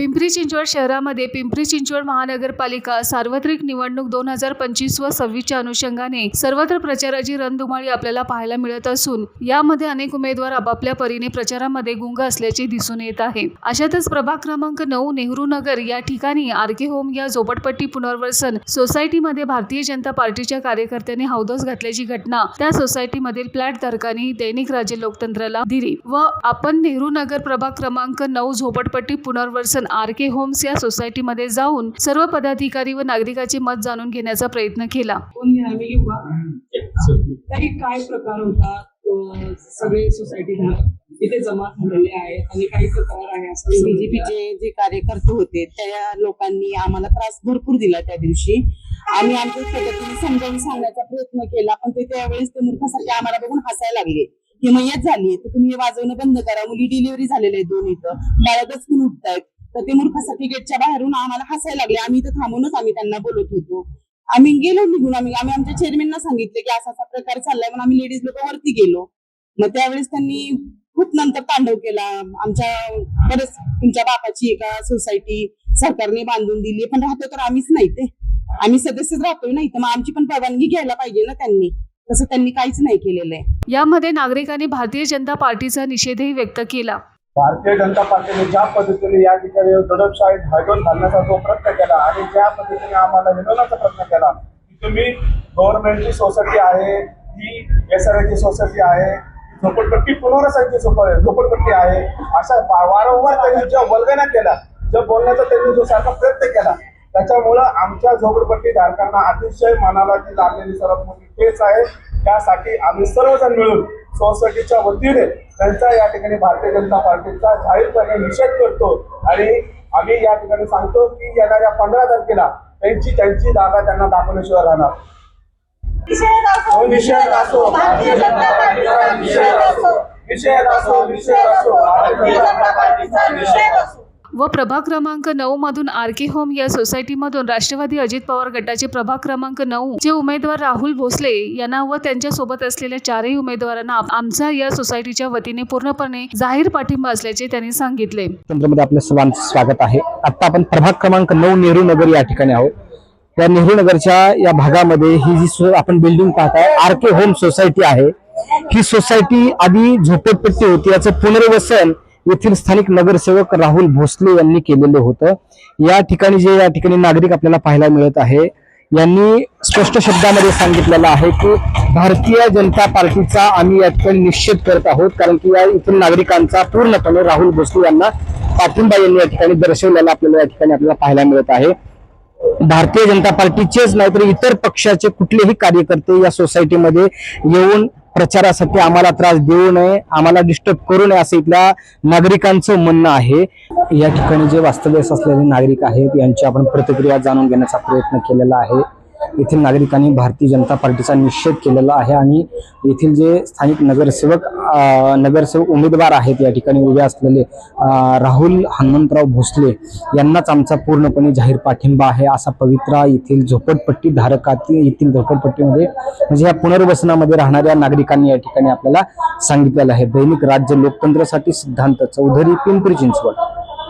पिंपरी चिंचवड शहरामध्ये पिंपरी चिंचवड महानगरपालिका सार्वत्रिक निवडणूक दोन हजार पंचवीस व सव्वीसच्या अनुषंगाने सर्वत्र प्रचाराची रणधुमाळी आपल्याला पाहायला मिळत असून यामध्ये अनेक उमेदवार आपापल्या परीने प्रचारामध्ये गुंग असल्याचे दिसून येत आहे. अशातच प्रभाग क्रमांक नऊ नेहरू नगर या ठिकाणी आर के होम या झोपडपट्टी पुनर्वसन सोसायटीमध्ये भारतीय जनता पार्टीच्या कार्यकर्त्यांनी हौदोस घातल्याची घटना त्या सोसायटीमधील फ्लॅट धारकांनी दैनिक राज्य लोकतंत्राला दिली व आपण नेहरू नगर प्रभाग क्रमांक नऊ झोपडपट्टी पुनर्वसन आर के होम्स या सोसायटीमध्ये जाऊन सर्व पदाधिकारी व नागरिकाचे मत जाणून घेण्याचा प्रयत्न केला. काय प्रकार होता? सगळे सोसायटी इथे जमा झालेले आहेत आणि काही तक्रार आहे असं बीजेपीचे जे कार्यकर्ते होते त्या लोकांनी आम्हाला त्रास भरपूर दिला त्या दिवशी. आम्ही आमच्या पद्धतीने समजावून सांगण्याचा प्रयत्न केला पण ते त्यावेळेस ते मूर्खासारखे आम्हाला बघून हसायला लागले. की मयत झाली तर तुम्ही हे वाजवणं बंद करा. मुली डिलिव्हरी झालेले आहेत दोन इथं. बाळगच पण उठतायत. तर ते मूर्खासाठी गेटच्या बाहेरून आम्हाला हसायला लागले. आम्ही इथं थांबूनच आम्ही त्यांना बोलत होतो. आम्ही गेलो निघून. आम्ही आम्ही आमच्या चेअरमॅनना सांगितले की असा असा प्रकार चाललाय म्हणून आम्ही लेडीज लोक वरती गेलो. मग त्यावेळेस त्यांनी खूप नंतर तांडव केला. आमच्या बरेच तुमच्या बापाची एका सोसायटी सरकारने बांधून दिली. पण राहतो तर आम्हीच नाही ते. आम्ही सदस्यच राहतोय नाही तर मग आमची पण परवानगी घ्यायला पाहिजे ना त्यांनी. तसं त्यांनी काहीच नाही केलेलं आहे. यामध्ये नागरिकांनी भारतीय जनता पार्टीचा निषेधही व्यक्त केला. भारतीय जनता पार्टीने ज्या पद्धतीने या ठिकाणी दडपशाहीत हायदोन घालण्याचा जो प्रयत्न केला आणि ज्या पद्धतीने आम्हाला विनवण्याचा प्रयत्न केला की तुम्ही गव्हर्नमेंटची सोसायटी आहे ही एस आर आयची सोसायटी आहे झोपडपट्टी पुनर्वसायची झोपडपट्टी आहे अशा वारंवार त्यांनी ज्या वल्गना केला ज्या बोलण्याचा त्यांनी जो सारखा प्रयत्न केला त्याच्यामुळं आमच्या झोपडपट्टी धारकांना अतिशय मनाला जी लागलेली सर्वात मोठी केस आहे. त्यासाठी आम्ही सर्वजण मिळून सोसायटीच्या वतीने त्यांचा या ठिकाणी भारतीय जनता पार्टीचा जाहीरपणे निषेध करतो. आणि आम्ही या ठिकाणी सांगतो की येणाऱ्या पंधरा तारखेला त्यांची त्यांची जागा त्यांना दाखवल्याशिवाय राहणार. निषेध असो. पार्टीचा निषेध असो. निषेध असो निषेध असो. व प्रभाग क्रमांक नऊ मधून आर के होम या सोसायटीमधून राष्ट्रवादी अजित पवार गटाचे प्रभाग क्रमांक नऊ चे उमेदवार राहुल भोसले यांना व त्यांच्यासोबत असलेल्या चारही उमेदवारांना आमचा या सोसायटीच्या वतीने पूर्णपणे जाहीर पाठिंबा असल्याचे त्यांनी सांगितले. केंद्रामध्ये आपल्या सर्वांचं स्वागत आहे. आता आपण प्रभाग क्रमांक नऊ नेहरू नगर या ठिकाणी आहोत. या नेहरू नगरच्या या भागामध्ये ही जी आपण बिल्डिंग पाहताय आर के होम सोसायटी आहे. ही सोसायटी आधी झोपडपट्टी होती याचं पुनर्वसन येथील स्थानिक नगरसेवक राहुल भोसले यांनी केलेलं होतं. या ठिकाणी जे या ठिकाणी नागरिक आपल्याला पाहायला मिळत आहे यांनी स्पष्ट शब्दामध्ये सांगितलेलं आहे की भारतीय जनता पार्टीचा आम्ही या ठिकाणी निश्चित करत आहोत कारण की या इथून नागरिकांचा पूर्णपणे राहुल भोसले यांना पाठिंबा यांनी या ठिकाणी दर्शवलेला आपल्याला या ठिकाणी आपल्याला पाहायला मिळत आहे. भारतीय जनता पार्टीचेच नाही तर इतर पक्षाचे कुठलेही कार्यकर्ते या सोसायटीमध्ये येऊन प्रचारासाठी आम्हाला त्रास देऊ नये आम्हाला डिस्टर्ब करू नये असं इथल्या नागरिकांचं म्हणणं आहे. या ठिकाणी जे वास्तव्यास असलेले नागरिक आहेत यांची आपण प्रतिक्रिया जाणून घेण्याचा प्रयत्न केलेला आहे. येथील नागरिकांनी भारतीय जनता पार्टीचा निषेध केलेला आहे आणि येथील जे स्थानिक नगरसेवक नगरसेवक उमेदवार आहेत या ठिकाणी उभे असलेले राहुल हनुमंतराव भोसले यांनाच आमचा पूर्णपणे जाहीर पाठिंबा आहे असा पवित्रा येथील झोपडपट्टी धारकातील येथील झोपडपट्टीमध्ये म्हणजे या पुनर्वसनामध्ये राहणाऱ्या नागरिकांनी या ठिकाणी आपल्याला सांगितलेलं आहे. दैनिक राज्य लोकतंत्रासाठी सिद्धांत चौधरी पिंपरी चिंचवड.